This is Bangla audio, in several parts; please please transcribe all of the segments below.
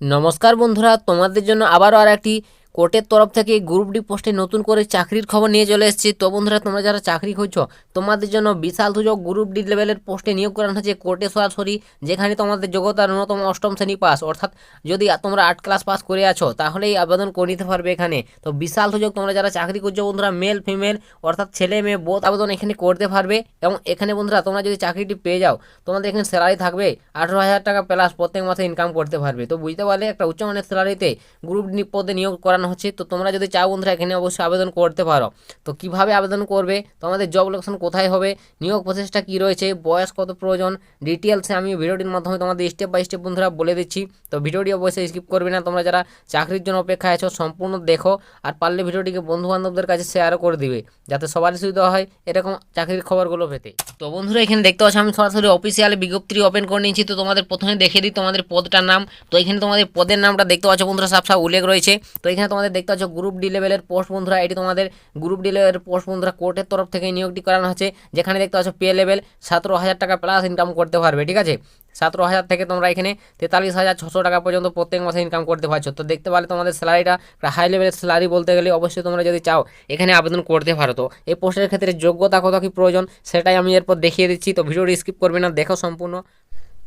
নমস্কার বন্ধুরা তোমাদের জন্য আবারও আর একটি কোর্টের তরফ থেকে গ্রুপ ডি পোস্টে নতুন করে চাকরির খবর নিয়ে চলে এসেছি। তো বন্ধুরা, তোমরা যারা চাকরি খুঁজছো, তোমাদের জন্য বিশাল সুযোগ গ্রুপ ডি লেভেলের পোস্টে নিয়োগ করানো হচ্ছে কোর্টে সরাসরি, যেখানে তোমাদের যোগ্যতা ন্যূনতম অষ্টম শ্রেণি পাস। অর্থাৎ যদি তোমরা আট ক্লাস পাস করে আছো, তাহলেই আবেদন করে নিতে পারবে এখানে। তো বিশাল সুযোগ তোমরা যারা চাকরি করছ বন্ধুরা মেল ফিমেল অর্থাৎ ছেলে, মেয়ে বোধ আবেদন এখানে করতে পারবে। এবং এখানে বন্ধুরা, তোমরা যদি চাকরিটি পেয়ে যাও, তোমাদের এখানে স্যালারি থাকবে আঠেরো হাজার টাকা প্লাস প্রত্যেক মাসে ইনকাম করতে পারবে। তো বুঝতে পারলে একটা উচ্চমানের স্যালারিতে গ্রুপ ডি পদে নিয়োগ করানো হচ্ছে। তো তোমরা যদি চাও বন্ধুরা, এখানে অবশ্যই আবেদন করতে পারো। তো কীভাবে আবেদন করবে? তোমাদের জব লোকেশন কোথায় হবে? নিয়োগ প্রসেসটা কী রয়েছে? বয়স কত প্রয়োজন? ডিটেলসে আমি ভিডিওটির মাধ্যমে তোমাদের স্টেপ বাই স্টেপ বন্ধুরা বলে দিচ্ছি। তো ভিডিওটি অবশ্যই স্কিপ করবে না। তোমরা যারা চাকরির জন্য অপেক্ষায় আছো, সম্পূর্ণ দেখো আর পারলে ভিডিওটিকে বন্ধু বান্ধবদের কাছে শেয়ারও করে দিবে, যাতে সবারই সুবিধা হয় এরকম চাকরির খবরগুলো পেতে। তো বন্ধুরা, এখানে দেখতে পাচ্ছ, আমি সরাসরি অফিসিয়াল বিজ্ঞপ্তি ওপেন করে নিয়েছি। তো তোমাদের প্রথমে দেখে দিই তোমাদের পদটার নাম। তো এখানে তোমাদের পদের নামটা দেখতে পাচ্ছ বন্ধুরা সব উল্লেখ রয়েছে। তো এখানে তোমাদের দেখতে পাচ্ছ গ্রুপ ডি লেভেলের পোস্ট বন্ধুরা। এটি তোমাদের গ্রুপ ডি লেভেলের পোস্ট বন্ধুরা কোর্টের তরফ থেকে নিয়োগটি করানো হচ্ছে, যেখানে দেখতে পাচ্ছ পে লেভেল সতেরো হাজার টাকা প্লাস ইনকাম করতে পারবে, ঠিক আছে? সতেরো হাজার থেকে তোমরা এখানে তেতাল্লিশ হাজার ছশো টাকা পর্যন্ত প্রত্যেক মাসে ইনকাম করতে পারছ। তো দেখতে পারলে তোমাদের স্যালারিটা হাই লেভেলের স্যালারি বলতে গেলে অবশ্যই তোমরা যদি চাও, এখানে আবেদন করতে পারো। তো এই পোস্টের ক্ষেত্রে যোগ্যতা কত কী প্রয়োজন, সেটাই আমি এরপর দেখিয়ে দিচ্ছি। তো ভিডিওটি স্কিপ করবে না, দেখো সম্পূর্ণ।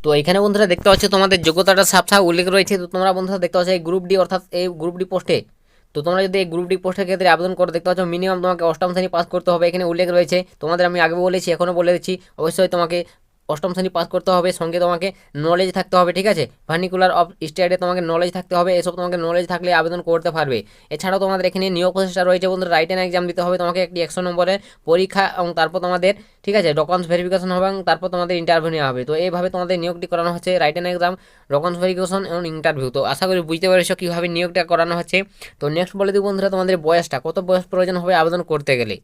তো এখানে বন্ধুরা দেখতে পাচ্ছ তোমাদের যোগ্যতাটা সাফ উল্লেখ রয়েছে। তো তোমরা বন্ধুরা দেখতে পাচ্ছ এই গ্রুপ ডি অর্থাৎ এই গ্রুপ ডি পোস্টে তো তোমরা যদি এই গ্রুপ ডি পোস্টের ক্ষেত্রে আবেদন করে, দেখতে পাচ্ছ মিনিমাম তোমাকে অষ্টম শ্রেণি পাস করতে হবে। এখানে উল্লেখ রয়েছে, তোমাদের আমি আগে বলেছি, এখনও বলে দিচ্ছি। অবশ্যই তোমাকে অষ্টম শ্রেণি পাস করতে হবে, সঙ্গে তোমাকে নলেজ থাকতে হবে, ঠিক আছে? ভার্নিকুলার অফ স্টেটে তোমাকে নলেজ থাকতে হবে, এসব তোমাকে নলেজ থাকলে আবেদন করতে পারবে। এছাড়াও তোমাদের এখানে নিয়োগ প্রচেষ্টা রয়েছে বন্ধুরা রাইট অ্যান্ড এক্সাম দিতে হবে, তোমাকে একটি একশো নম্বরের পরীক্ষা এবং তারপর তোমাদের, ঠিক আছে ডকুমেন্টস ভেরিফিকেশন হবে এবং তারপর তোমাদের ইন্টারভিউ নেওয়া হবে। তো এইভাবে তোমাদের নিয়োগটি করানো হচ্ছে right and exam documents verification এবং ইন্টারভিউ তো আশা করি বুঝতে পেরেছ কীভাবে নিয়োগটা করানো হচ্ছে। তো নেক্সট বলে দিই বন্ধুরা, তোমাদের বয়সটা, কত বয়স প্রয়োজন হবে আবেদন করতে গেলে?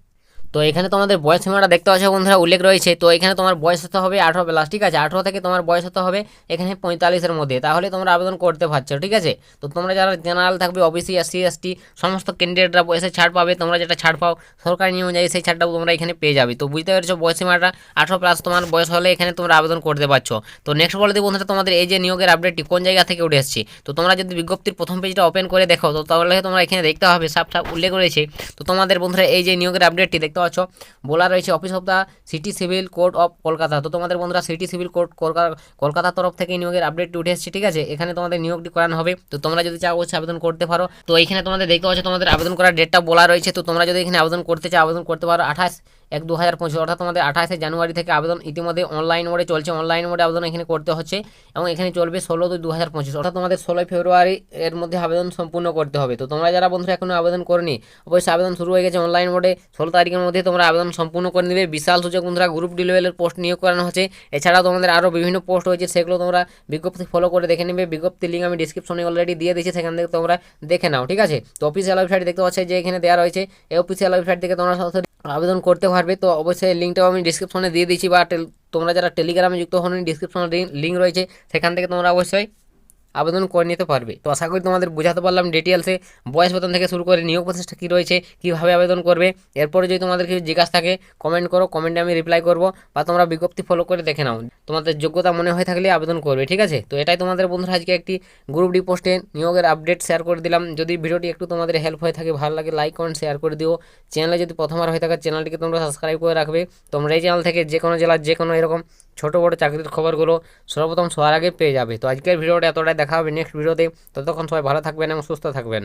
তো এখানে তোমাদের বয়স সীমাটা দেখতে পাচ্ছ বন্ধুরা, উল্লেখ রয়েছে। তো এখানে তোমার বয়স হতে হবে আঠারো প্লাস, ঠিক আছে? আঠারো থেকে তোমার বয়স হতে হবে এখানে পঁয়তাল্লিশের মধ্যে। তাহলে তোমরা আবেদন করতে পারছ, ঠিক আছে? তো তোমরা যারা জেনারেল থাকবে, ওবিসি, এসসি, এসটি, সমস্ত ক্যান্ডিডেটরা বয়সে ছাড় পাবে। তোমরা যেটা ছাড় পাও, সরকারি নিয়ম অনুযায়ী সেই ছাড়টাও তোমরা এখানে পেয়ে যাবে। তো বুঝতে পেরেছ বয়স সীমাটা? আঠারো প্লাস তোমার বয়স হলে এখানে তোমরা আবেদন করতে পারছ। তো নেক্সট বলে দিই বন্ধুরা, তোমাদের এই যে নিয়োগের আপডেটটি কোন জায়গা থেকে উঠে এসেছে? তো তোমরা যদি বিজ্ঞপ্তির প্রথম পেজটা ওপেন করে দেখো, তো তাহলে তোমরা এখানে দেখতে হবে। সাপ সাপ উল্লেখ রয়েছে। তো তোমাদের বন্ধুরা, এই যে নিয়োগের আপডেটটি দেখতে পাচ্ছ বলা রয়েছে office of the city civil court of Kolkata তো তোমাদের বন্ধুরা সিটি সিভিল কোর্ট কলকাতার তরফ থেকে নিয়োগের আপডেটটি উঠে এসেছে, ঠিক আছে? এখানে তোমাদের নিয়োগটি করানো হবে। তো তোমরা যদি চাও, অবশ্যই আবেদন করতে পারো। তো এখানে তোমাদের দেখতে পাচ্ছ, তোমাদের আবেদন করার ডেটটা বলা রয়েছে। তো তোমরা যদি এখানে আবেদন করতে চাও, আবেদন করতে পারো আঠাশ এক দু হাজার পঁচিশ, অর্থাৎ তোমাদের আঠাশে জানুয়ারি থেকে আবেদন ইতিমধ্যে অনলাইন মোডে চলছে। অনলাইন মোডে আবেদন এখানে করতে হচ্ছে এবং এখানে চলবে ষোলো দুই দু হাজার পঁচিশ, অর্থাৎ তোমাদের ষোলোই ফেব্রুয়ারি এর মধ্যে আবেদন সম্পূর্ণ করতে হবে। তো তোমরা যারা বন্ধুরা এখনও আবেদন করনি, অবশ্যই আবেদন শুরু হয়ে গেছে অনলাইন মোডে ষোলো তারিখের মধ্যে তোমরা আবেদন সম্পূর্ণ করে নেবে। বিশাল সুযোগ বন্ধুরা গ্রুপ ডি লেভেলের পোস্ট নিয়োগ করানো হচ্ছে। এছাড়াও তোমাদের আরও বিভিন্ন পোস্ট হয়েছে সেগুলো তোমরা বিজ্ঞপ্তি ফলো করে দেখে নেবে। বিজ্ঞপ্তি লিঙ্ক আমি ডিসক্রিপশনে অলরেডি দিয়ে দিয়েছি, সেখান থেকে তোমরা দেখে নাও, ঠিক আছে? তো অফিসিয়াল ওয়েবসাইট দেখতে পাচ্ছ যে এখানে দেওয়া রয়েছে। এই অফিসিয়াল ওয়েবসাইট থেকে তোমরা সরাসরি আবেদন করতে পারবে, তো অবশ্যই লিঙ্কটাও আমি ডিসক্রিপশনে দিয়ে দিচ্ছি বা তোমরা যারা টেলিগ্রামে যুক্ত হন ডিসক্রিপশনে লিঙ্ক রয়েছে, সেখান থেকে তোমরা অবশ্যই আবেদন করে নিতে পারবে। তো আশা করি তোমাদের বোঝাতে পারলাম ডিটেলসে বয়স বেতন থেকে শুরু করে নিয়োগ প্রচেষ্টা কী রয়েছে, কীভাবে আবেদন করবে। এরপরে যদি তোমাদের কিছু জিজ্ঞাসা থাকে কমেন্ট করো কমেন্টে আমি রিপ্লাই করব বা তোমরা বিজ্ঞপ্তি ফলো করে দেখে নাও। তোমাদের যোগ্যতা মনে হয়ে থাকলে আবেদন করবে, ঠিক আছে? তো এটাই তোমাদের বন্ধুরা আজকে একটি গ্রুপ ডি পোস্টে নিয়োগের আপডেট শেয়ার করে দিলাম। যদি ভিডিওটি একটু তোমাদের হেল্প হয়ে থাকে, ভালো লাগে লাইক কমেন্ট শেয়ার করে দিও। চ্যানেলে যদি প্রথমবার হয়ে থাকে চ্যানেলটিকে তোমরা সাবস্ক্রাইব করে রাখবে। তোমরা এই চ্যানেল থেকে যে কোনো জেলার যে কোনো এরকম ছোটো বড়ো চাকরির খবরগুলো সর্বপ্রথম সবার আগে পেয়ে যাবে। তো আজকের ভিডিওটা এতটাই। দেখা হবে নেক্সট ভিডিওতে। ততক্ষণ সবাই ভালো থাকবেন এবং সুস্থ থাকবেন।